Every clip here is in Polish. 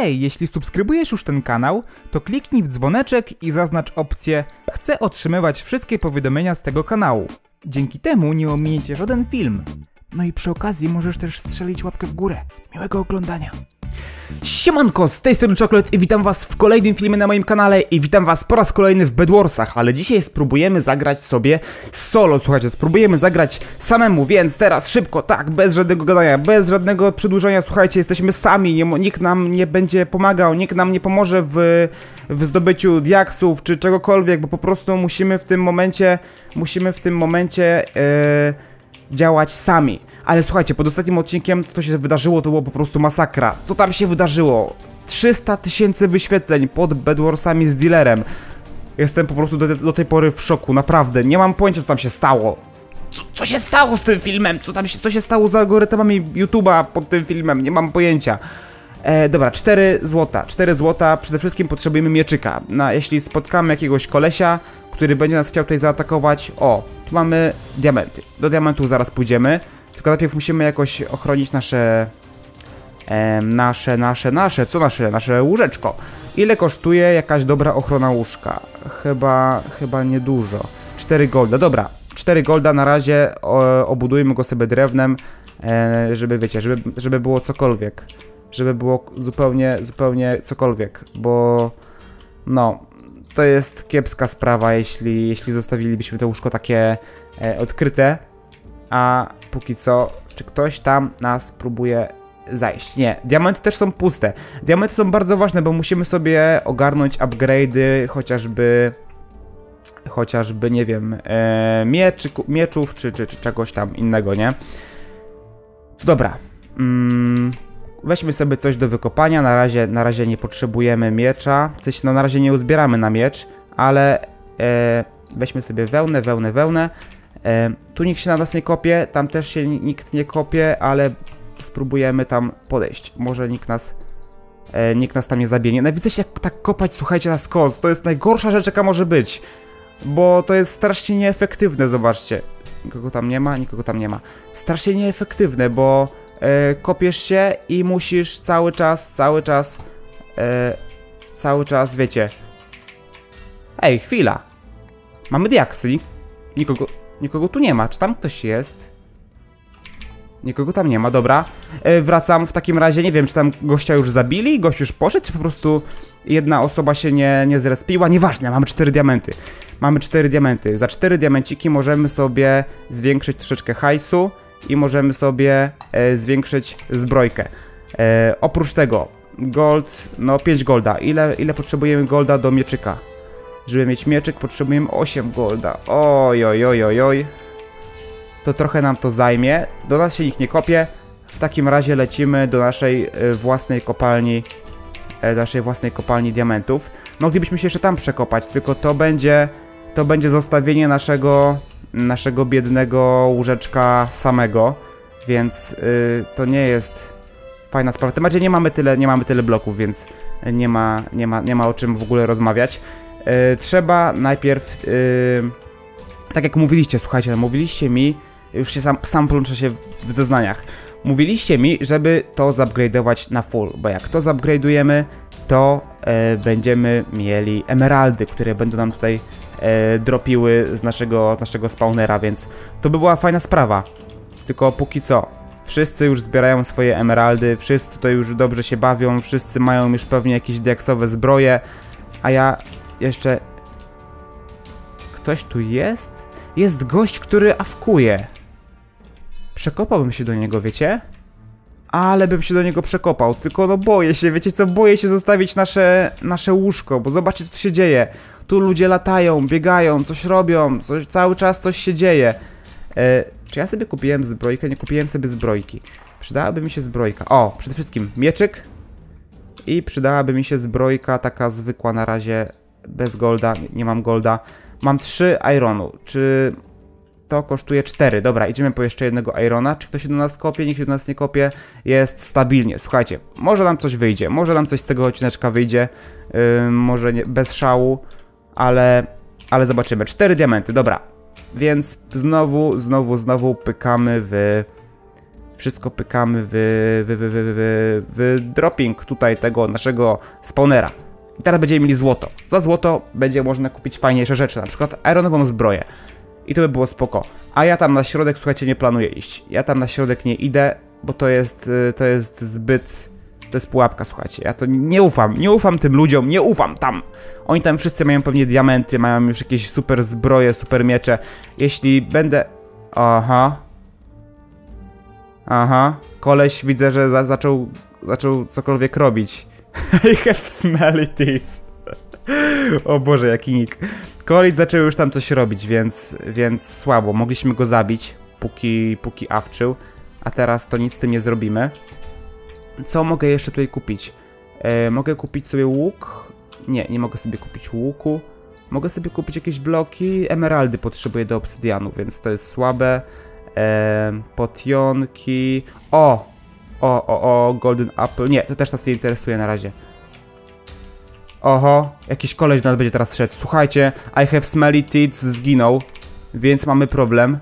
Hej, jeśli subskrybujesz już ten kanał, to kliknij w dzwoneczek i zaznacz opcję Chcę otrzymywać wszystkie powiadomienia z tego kanału. Dzięki temu nie ominiecie żaden film. No i przy okazji możesz też strzelić łapkę w górę. Miłego oglądania. Siemanko, z tej strony Chocolate i witam was w kolejnym filmie na moim kanale i witam was po raz kolejny w Bedwarsach, ale dzisiaj spróbujemy zagrać sobie solo, słuchajcie, spróbujemy zagrać samemu, więc teraz szybko, tak, bez żadnego gadania, bez żadnego przedłużenia, słuchajcie, jesteśmy sami, nie, nikt nam nie będzie pomagał, nikt nam nie pomoże w, w zdobyciu diaksów czy czegokolwiek, bo po prostu musimy w tym momencie, musimy w tym momencie yy, działać sami. Ale słuchajcie, pod ostatnim odcinkiem to, się wydarzyło, to było po prostu masakra. Co tam się wydarzyło? 300 tysięcy wyświetleń pod Bedwarsami z dealerem. Jestem po prostu do, do, tej pory w szoku, naprawdę. Nie mam pojęcia, co tam się stało. Co, co się stało z tym filmem? Co tam się, co się stało z algorytmami YouTube'a pod tym filmem? Nie mam pojęcia. E, dobra, 4 złota. 4 złota. Przede wszystkim potrzebujemy mieczyka. Na, jeśli spotkamy jakiegoś kolesia, który będzie nas chciał tutaj zaatakować. O, tu mamy diamenty. Do diamentów zaraz pójdziemy. Tylko najpierw musimy jakoś ochronić nasze... E, nasze, nasze, nasze, co nasze? Nasze łóżeczko. Ile kosztuje jakaś dobra ochrona łóżka? Chyba, chyba niedużo. 4 golda, dobra. 4 golda na razie, o, obudujmy go sobie drewnem, e, żeby, wiecie, żeby, żeby było cokolwiek. Żeby było zupełnie, zupełnie cokolwiek, bo... No, to jest kiepska sprawa, jeśli, jeśli zostawilibyśmy to łóżko takie e, odkryte. A póki co, czy ktoś tam nas próbuje zajść? Nie, diamenty też są puste. Diamenty są bardzo ważne, bo musimy sobie ogarnąć upgrade'y, chociażby chociażby, nie wiem, e, mieczy, mieczów, czy, czy, czy czegoś tam innego, nie? Dobra. Mm, weźmy sobie coś do wykopania. Na razie, na razie nie potrzebujemy miecza. W sensie, no na razie nie uzbieramy na miecz, ale e, weźmy sobie wełnę, wełnę, wełnę. E, tu nikt się na nas nie kopie, tam też się nikt nie kopie, ale spróbujemy tam podejść. Może nikt nas, e, nikt nas tam nie zabije. Nienawidzę się tak kopać, słuchajcie, na skos. To jest najgorsza rzecz, jaka może być. Bo to jest strasznie nieefektywne, zobaczcie. Nikogo tam nie ma, nikogo tam nie ma. Strasznie nieefektywne, bo kopiesz się i musisz cały czas, cały czas, e, cały czas, wiecie. Ej, chwila. Mamy diaksy. Nikogo, nikogo tu nie ma. Czy tam ktoś jest? Nikogo tam nie ma, dobra. E, wracam w takim razie, nie wiem, czy tam gościa już zabili, gość już poszedł, czy po prostu jedna osoba się nie, nie zrespiła. Nieważne, mamy cztery diamenty. Mamy cztery diamenty. Za cztery diamenciki możemy sobie zwiększyć troszeczkę hajsu i możemy sobie e, zwiększyć zbrojkę. E, oprócz tego, gold, no 5 golda. Ile, ile potrzebujemy golda do mieczyka? Żeby mieć mieczyk potrzebujemy 8 golda. Oj, oj, oj, oj, oj. To trochę nam to zajmie. Do nas się nikt nie kopie. W takim razie lecimy do naszej y, własnej kopalni y, naszej własnej kopalni diamentów. Moglibyśmy się jeszcze tam przekopać, tylko to będzie to będzie zostawienie naszego naszego biednego łóżeczka samego, więc y, to nie jest fajna sprawa. W temacie nie mamy tyle, nie mamy tyle bloków, więc nie ma, nie ma, nie ma o czym w ogóle rozmawiać. Y, trzeba najpierw, y, tak jak mówiliście, słuchajcie, mówiliście mi, już się sam, sam połączę się w zeznaniach, mówiliście mi, żeby to zupgrade'ować na full, bo jak to zupgrade'ujemy, to e, będziemy mieli emeraldy, które będą nam tutaj e, dropiły z naszego, z naszego spawnera, więc to by była fajna sprawa. Tylko póki co, wszyscy już zbierają swoje emeraldy, wszyscy tutaj już dobrze się bawią, wszyscy mają już pewnie jakieś diaksowe zbroje, a ja jeszcze... Ktoś tu jest? Jest gość, który awkuje. Przekopałbym się do niego, wiecie? Ale bym się do niego przekopał, tylko no boję się, wiecie co, boję się zostawić nasze, nasze łóżko, bo zobaczcie co się dzieje. Tu ludzie latają, biegają, coś robią, coś, cały czas coś się dzieje. E, czy ja sobie kupiłem zbrojkę? Nie kupiłem sobie zbrojki. Przydałaby mi się zbrojka. O, przede wszystkim mieczyk. I przydałaby mi się zbrojka taka zwykła na razie, bez golda, nie mam golda. Mam 3 ironu. Czy to kosztuje 4. Dobra, idziemy po jeszcze jednego Irona. Czy ktoś się do nas kopie? Nikt się do nas nie kopie. Jest stabilnie. Słuchajcie, może nam coś wyjdzie. Może nam coś z tego odcineczka wyjdzie. Yy, może nie, bez szału, ale, ale zobaczymy. 4 diamenty, dobra. Więc znowu, znowu, znowu pykamy w, Wszystko pykamy w, w, w, w, w, w dropping tutaj tego naszego spawnera. I teraz będziemy mieli złoto. Za złoto będzie można kupić fajniejsze rzeczy, na przykład ironową zbroję. I to by było spoko. A ja tam na środek, słuchajcie, nie planuję iść. Ja tam na środek nie idę, bo to jest, y, to jest zbyt... To jest pułapka, słuchajcie. Ja to nie ufam, nie ufam tym ludziom, nie ufam tam. Oni tam wszyscy mają pewnie diamenty, mają już jakieś super zbroje, super miecze. Jeśli będę... Aha. Aha. Koleś widzę, że za zaczął, zaczął cokolwiek robić. I have smelly teeth. o Boże, jaki nick. Koleś zaczął już tam coś robić, więc, więc słabo. Mogliśmy go zabić, póki, póki awczył. A teraz to nic z tym nie zrobimy. Co mogę jeszcze tutaj kupić? E, mogę kupić sobie łuk. Nie, nie mogę sobie kupić łuku. Mogę sobie kupić jakieś bloki. Emeraldy potrzebuję do obsydianu, więc to jest słabe. E, potionki. O! O, o, o, Golden Apple. Nie, to też nas nie interesuje na razie. Oho, jakiś koleś do nas będzie teraz szedł. Słuchajcie, I have smelly teeth zginął, więc mamy problem.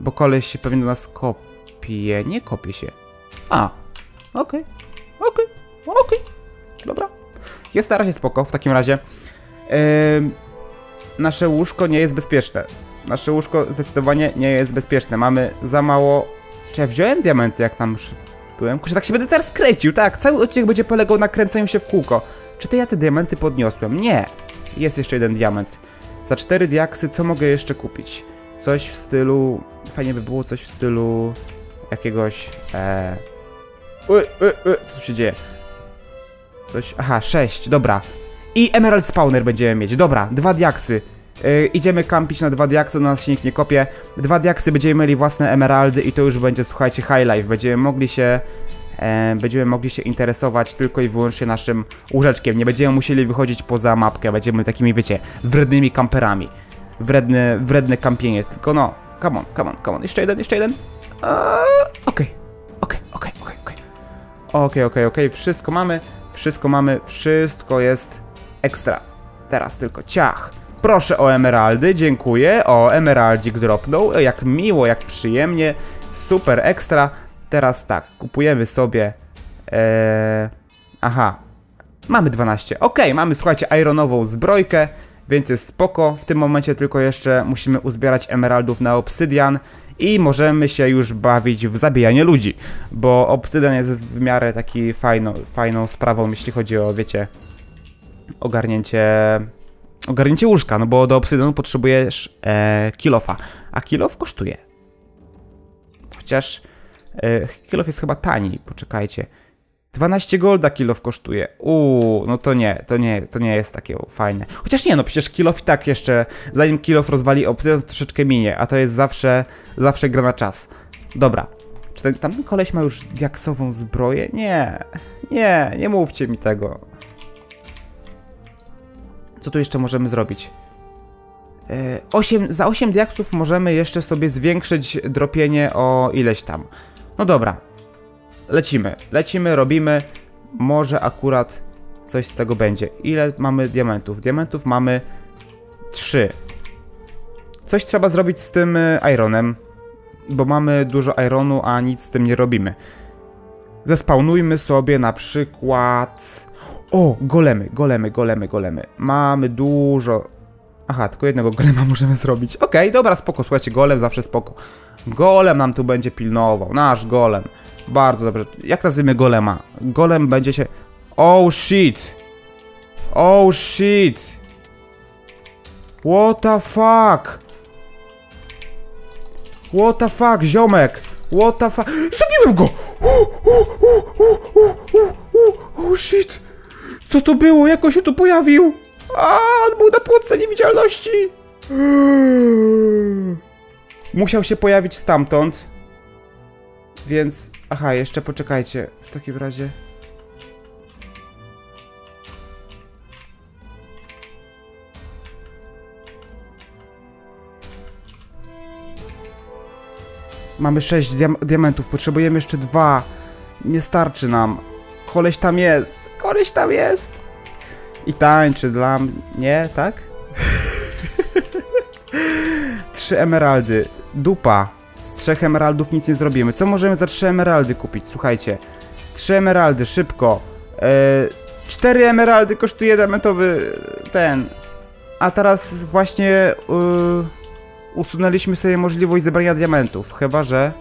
Bo koleś się pewnie do nas kopie. Nie kopie się. A, okej, okay. okej, okay. okej. Okay. Dobra. Jest na razie spoko, w takim razie. Yy, nasze łóżko nie jest bezpieczne. Nasze łóżko zdecydowanie nie jest bezpieczne. Mamy za mało... Czy ja wziąłem diamenty, jak tam już byłem? Kurczę, tak się będę teraz kręcił, tak. Cały odcinek będzie polegał na kręceniu się w kółko. Czy to ja te diamenty podniosłem? Nie. Jest jeszcze jeden diament. Za cztery diaksy co mogę jeszcze kupić? Coś w stylu... Fajnie by było coś w stylu... Jakiegoś... Ee... Ue, ue, ue. Co tu się dzieje? Coś... Aha, sześć, dobra. I Emerald Spawner będziemy mieć. Dobra, dwa diaksy. Yy, idziemy kampić na dwa diaksy, do nas się nikt nie kopie. Dwa diaksy będziemy mieli własne emeraldy i to już będzie, słuchajcie, high life. Będziemy mogli się e, będziemy mogli się interesować tylko i wyłącznie naszym łóżeczkiem. Nie będziemy musieli wychodzić poza mapkę, będziemy takimi, wiecie, wrednymi kamperami. Wredne, wredne kampienie, tylko no, come on, come on, come on. Jeszcze jeden, jeszcze jeden. Okej, okej, okej, okej, okej. Okej, okej, okej, wszystko mamy, wszystko mamy, wszystko jest ekstra. Teraz tylko ciach. Proszę o emeraldy, dziękuję. O, emeraldzik dropnął. Jak miło, jak przyjemnie. Super ekstra. Teraz tak, kupujemy sobie... Ee... Aha. Mamy 12. Ok, mamy, słuchajcie, ironową zbrojkę, więc jest spoko. W tym momencie tylko jeszcze musimy uzbierać emeraldów na obsydian i możemy się już bawić w zabijanie ludzi, bo obsydian jest w miarę taki fajno, fajną sprawą, jeśli chodzi o, wiecie, ogarnięcie ogarnięcie łóżka, no bo do obsydianu potrzebujesz e, kilofa, a kilof kosztuje. Chociaż E, kilof jest chyba tani, poczekajcie. 12 golda kilof kosztuje. Uuu, no to nie, to nie, to nie jest takie fajne. Chociaż nie, no przecież kilof i tak jeszcze, zanim kilof rozwali obsydian, to troszeczkę minie, a to jest zawsze, zawsze gra na czas. Dobra. Czy ten, tamten koleś ma już diaksową zbroję? Nie, nie, nie mówcie mi tego. Co tu jeszcze możemy zrobić? 8, e, za 8 diaksów możemy jeszcze sobie zwiększyć dropienie o ileś tam. No dobra. Lecimy. Lecimy, robimy. Może akurat coś z tego będzie. Ile mamy diamentów? Diamentów mamy 3. Coś trzeba zrobić z tym y, ironem, bo mamy dużo ironu, a nic z tym nie robimy. Zespawnujmy sobie na przykład... O, golemy, golemy, golemy, golemy. Mamy dużo... Aha, tylko jednego golema możemy zrobić. Okej, okay, dobra, spoko, słuchajcie, golem zawsze spoko. Golem nam tu będzie pilnował, nasz golem. Bardzo dobrze. Jak nazwiemy golema? Golem będzie się... Oh shit! Oh shit! What the fuck? What the fuck, ziomek? What the fuck? Zabiłem go! Oh shit! Co to było? Jak on się tu pojawił? A, on był na płotce niewidzialności! Musiał się pojawić stamtąd. Więc... Aha, jeszcze poczekajcie. W takim razie... Mamy 6 diam diamentów, potrzebujemy jeszcze dwa. Nie starczy nam. Koleś tam jest. Koleś tam jest. I tańczy dla mnie, tak? Trzy emeraldy dupa. Z trzech emeraldów nic nie zrobimy. Co możemy za trzy emeraldy kupić? Słuchajcie. Trzy emeraldy, szybko. E, cztery emeraldy kosztuje diamentowy ten. A teraz właśnie e, usunęliśmy sobie możliwość zebrania diamentów. Chyba, że...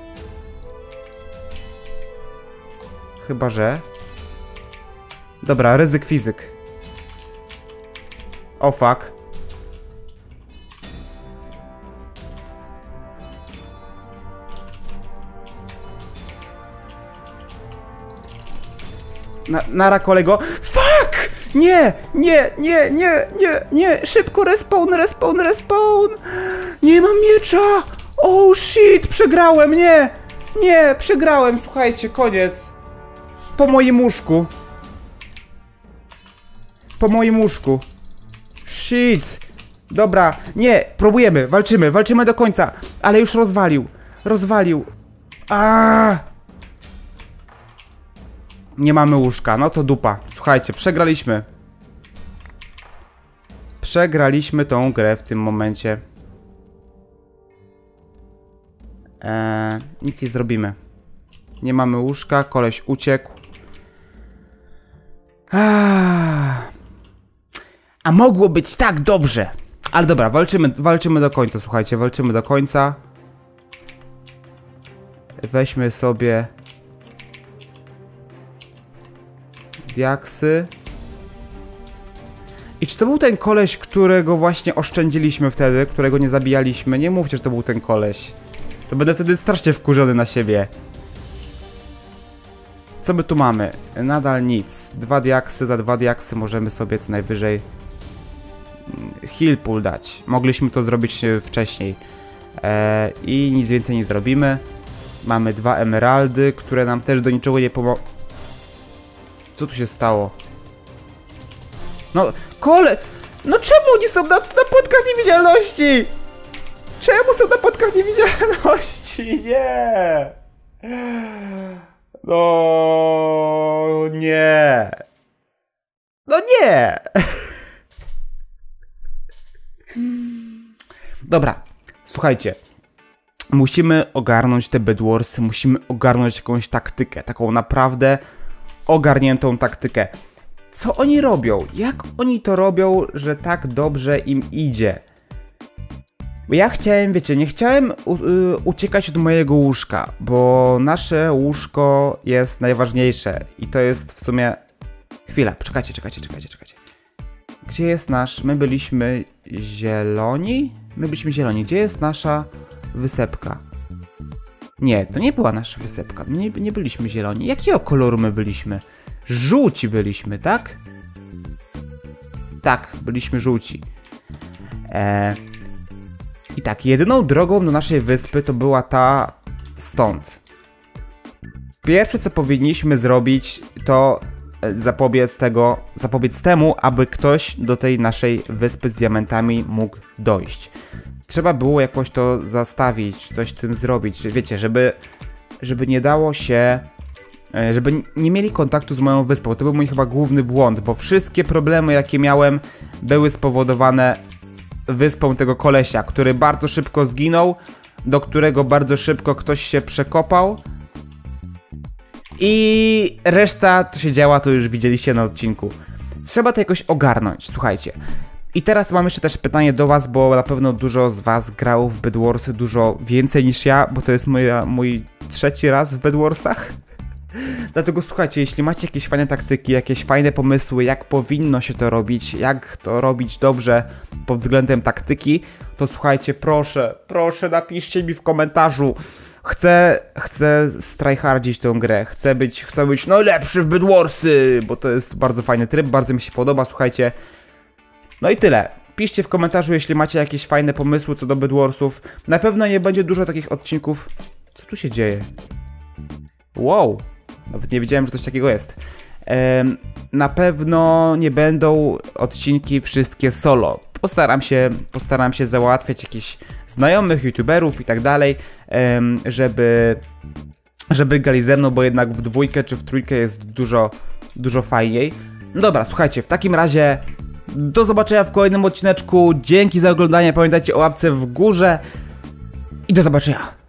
Chyba, że... Dobra, ryzyk fizyk. O fuck. Na, nara kolego. Fuck! Nie, nie, nie, nie, nie, nie. Szybko respawn, respawn, respawn. Nie mam miecza. Oh shit, przegrałem, nie. Nie, przegrałem, słuchajcie, koniec. Po moim łóżku. Po moim łóżku. Shit. Dobra, nie, próbujemy, walczymy, walczymy do końca. Ale już rozwalił. Rozwalił. Aaaa! Nie mamy łóżka, no to dupa. Słuchajcie, przegraliśmy. Przegraliśmy tą grę w tym momencie. Eee, nic nie zrobimy. Nie mamy łóżka, koleś uciekł. Aaaa. A mogło być tak dobrze. Ale dobra, walczymy, walczymy do końca, słuchajcie, walczymy do końca. Weźmy sobie diaksy. I czy to był ten koleś, którego właśnie oszczędziliśmy wtedy, którego nie zabijaliśmy? Nie mówcie, że to był ten koleś. To będę wtedy strasznie wkurzony na siebie. Co my tu mamy? Nadal nic. Dwa diaksy, za dwa diaksy możemy sobie co najwyżej mm, heal pool dać. Mogliśmy to zrobić e, wcześniej. Eee, I nic więcej nie zrobimy. Mamy dwa emeraldy, które nam też do niczego nie pomogą. Co tu się stało? No, kole... No czemu oni są na, na płotkach niewidzialności? Czemu są na płotkach niewidzialności? Nie! No nie! No nie! Dobra, słuchajcie. Musimy ogarnąć te Bedwarsy, musimy ogarnąć jakąś taktykę, taką naprawdę ogarniętą taktykę. Co oni robią? Jak oni to robią, że tak dobrze im idzie? Bo ja chciałem, wiecie, nie chciałem y, uciekać od mojego łóżka, bo nasze łóżko jest najważniejsze i to jest w sumie... Chwila, czekajcie, czekajcie, czekajcie, czekajcie. Gdzie jest nasz... My byliśmy zieloni? My byliśmy zieloni. Gdzie jest nasza wysepka? Nie, to nie była nasza wysepka. My nie, nie byliśmy zieloni. Jakiego koloru my byliśmy? Żółci byliśmy, tak? Tak, byliśmy żółci. Eee, I tak, jedyną drogą do naszej wyspy to była ta stąd. Pierwsze, co powinniśmy zrobić, to e, zapobiec tego, zapobiec temu, aby ktoś do tej naszej wyspy z diamentami mógł dojść trzeba było jakoś to zastawić, coś tym zrobić, wiecie, żeby, żeby nie dało się, e, żeby nie mieli kontaktu z moją wyspą. To był mój chyba główny błąd, bo wszystkie problemy, jakie miałem, były spowodowane wyspą tego kolesia, który bardzo szybko zginął, do którego bardzo szybko ktoś się przekopał. I reszta, to się działa, to już widzieliście na odcinku. Trzeba to jakoś ogarnąć, słuchajcie. I teraz mam jeszcze też pytanie do was, bo na pewno dużo z was grało w Bedwarsy, dużo więcej niż ja, bo to jest moja, mój trzeci raz w Bedwarsach. Dlatego słuchajcie, jeśli macie jakieś fajne taktyki, jakieś fajne pomysły, jak powinno się to robić, jak to robić dobrze pod względem taktyki, to słuchajcie, proszę, proszę napiszcie mi w komentarzu. Chcę, chcę strajhardzić tę grę, chcę być, chcę być najlepszy w Bedwarsy, bo to jest bardzo fajny tryb, bardzo mi się podoba, słuchajcie. No i tyle. Piszcie w komentarzu, jeśli macie jakieś fajne pomysły co do Bedwarsów. Na pewno nie będzie dużo takich odcinków. Co tu się dzieje? Wow! Nawet nie wiedziałem, że coś takiego jest. Ehm, na pewno nie będą odcinki wszystkie solo. Postaram się, postaram się załatwiać jakichś znajomych youtuberów i tak dalej, żeby, żeby gali ze mną, bo jednak w dwójkę czy w trójkę jest dużo, dużo fajniej. Dobra, słuchajcie, w takim razie do zobaczenia w kolejnym odcineczku. Dzięki za oglądanie. Pamiętajcie o łapce w górze. I do zobaczenia.